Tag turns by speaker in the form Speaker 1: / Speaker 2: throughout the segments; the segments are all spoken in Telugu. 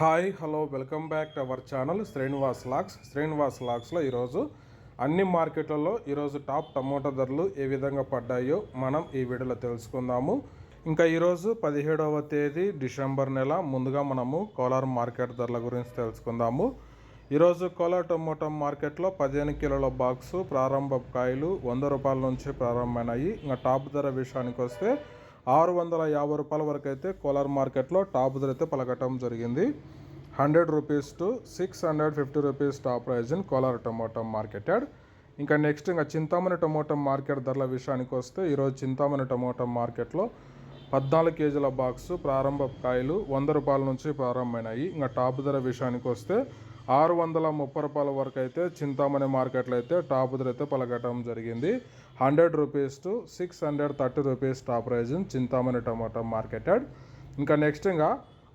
Speaker 1: Hi hello welcome back to our channel Srinivas lakhs. Srinivas లాక్స్లో ఈరోజు అన్ని మార్కెట్లలో ఈరోజు టాప్ టమోటా ధరలు ఏ విధంగా పడ్డాయో మనం ఈ వీడియోలో తెలుసుకుందాము. ఇంకా ఈరోజు పదిహేడవ తేదీ డిసెంబర్ నెల. ముందుగా మనము కోలార్ మార్కెట్ ధరల గురించి తెలుసుకుందాము. ఈరోజు కోలార్ టమోటా మార్కెట్లో పదిహేను కిలోల బాక్సు ప్రారంభ కాయలు వంద రూపాయల నుంచి ప్రారంభమైనాయి. ఇంకా టాప్ ధర విషయానికి వస్తే ఆరు వందల యాభై రూపాయల వరకు అయితే కోలార్ మార్కెట్లో టాప్ ధర అయితే పలకటం జరిగింది. Hundred rupees to six hundred fifty rupees top price in Kolar tomato marketed. ఇంకా నెక్స్ట్ ఇంకా చింతామణి టమోటా మార్కెట్ ధరల విషయానికి వస్తే ఈరోజు చింతామణి టమోటా మార్కెట్లో పద్నాలుగు కేజీల బాక్సు ప్రారంభ కాయలు వంద రూపాయల నుంచి ప్రారంభమైనాయి. ఇంకా టాప్ ధర విషయానికి వస్తే ఆరు వందల ముప్పై రూపాయల వరకు అయితే చింతామణి మార్కెట్లో అయితే టాప్ ధర అయితే పలకటం జరిగింది. Hundred rupees to six hundred thirty rupees top price Chintamani tomato marketed. ఇంకా నెక్స్ట్ ఇంకా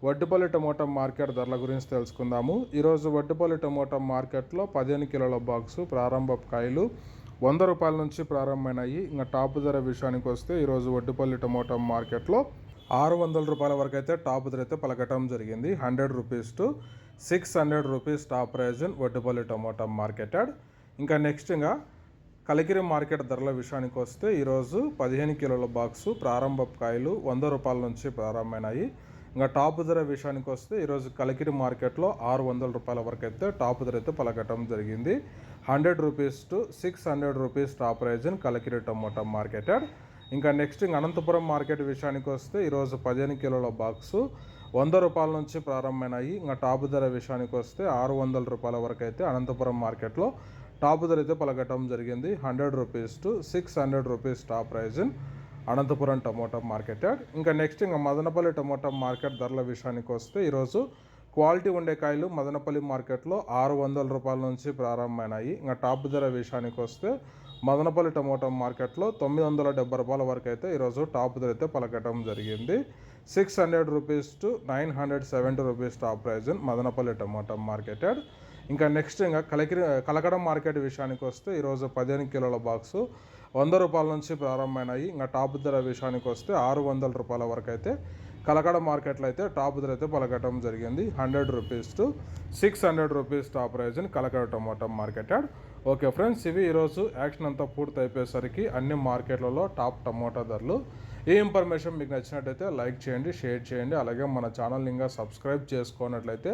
Speaker 1: వడ్డుపల్లి టమోటా మార్కెట్ ధరల గురించి తెలుసుకుందాము. ఈరోజు వడ్డుపల్లి టమోటా మార్కెట్లో పదిహేను కిలోల బాక్సు ప్రారంభ కాయలు వంద రూపాయల నుంచి ప్రారంభమైనాయి. ఇంకా టాప్ ధర విషయానికి వస్తే ఈరోజు వడ్డుపల్లి టమోటా మార్కెట్లో ఆరు వందల రూపాయల వరకు అయితే టాప్ ధర అయితే పలకటం జరిగింది. Hundred rupees to six hundred rupees top price Vaddupalli Vaddipalli tomato marketed. ఇంకా నెక్స్ట్ ఇంకా కలికిరి మార్కెట్ ధరల విషయానికి వస్తే ఈరోజు పదిహేను కిలోల బాక్సు ప్రారంభ కాయలు వంద రూపాయల నుంచి ప్రారంభమైనాయి. ఇంకా టాప్ ధర విషయానికి వస్తే ఈరోజు కలికిరి మార్కెట్లో ఆరు వందల రూపాయల వరకు అయితే టాప్ ధర అయితే పలకటం జరిగింది. Hundred rupees to six hundred rupees top price in Kalikiri tomato marketed. ఇంకా నెక్స్ట్ ఇంకా అనంతపురం మార్కెట్ విషయానికి వస్తే ఈరోజు పదిహేను కిలోల బాక్సు వంద రూపాయల నుంచి ప్రారంభమైనాయి. ఇంకా టాప్ ధర విషయానికి వస్తే ఆరు వందల రూపాయల వరకు అయితే అనంతపురం మార్కెట్లో టాప్ ధర అయితే పలకటం జరిగింది. Hundred rupees to six hundred rupees top price in Anantapuram tomato market ఇంకా నెక్స్ట్ ఇంకా మదనపల్లి టమోటా మార్కెట్ ధరల విషయానికి వస్తే ఈరోజు క్వాలిటీ ఉండే కాయలు మదనపల్లి మార్కెట్లో ఆరు వందల రూపాయల నుంచి ప్రారంభమైనాయి. ఇంకా టాప్ ధర విషయానికి వస్తే మదనపల్లి టమోటా మార్కెట్లో తొమ్మిది వందల డెబ్బై రూపాయల వరకు అయితే ఈరోజు టాప్ ధర అయితే పలకటం జరిగింది. Six hundred rupees to nine hundred seventy rupees top price Madanapalle tomato marketed ఇంకా నెక్స్ట్ ఇంకా కలకిరి కలకడం మార్కెట్ విషయానికి వస్తే ఈరోజు పదిహేను కిలోల బాక్సు వంద రూపాయల నుంచి ప్రారంభమైనాయి. ఇంకా టాప్ ధర విషయానికి వస్తే ఆరు వందల రూపాయల వరకు అయితే కలకడ మార్కెట్లో అయితే టాప్ ధర అయితే పలకటం జరిగింది. Hundred rupees to six hundred rupees top price అని Kalakada tomato yard. Okay friends ఇవి ఈరోజు యాక్షన్ అంతా పూర్తి అయిపోయేసరికి అన్ని మార్కెట్లలో టాప్ టమాటా ధరలు. ఈ ఇన్ఫర్మేషన్ మీకు నచ్చినట్టయితే లైక్ చేయండి షేర్ చేయండి. అలాగే మన ఛానల్ ఇంకా సబ్స్క్రైబ్ చేసుకున్నట్లయితే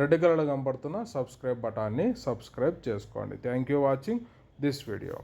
Speaker 1: రెడ్ కలర్లో కనపడుతున్న సబ్స్క్రైబ్ బటాన్ని సబ్స్క్రైబ్ చేసుకోండి. Thank you watching this video.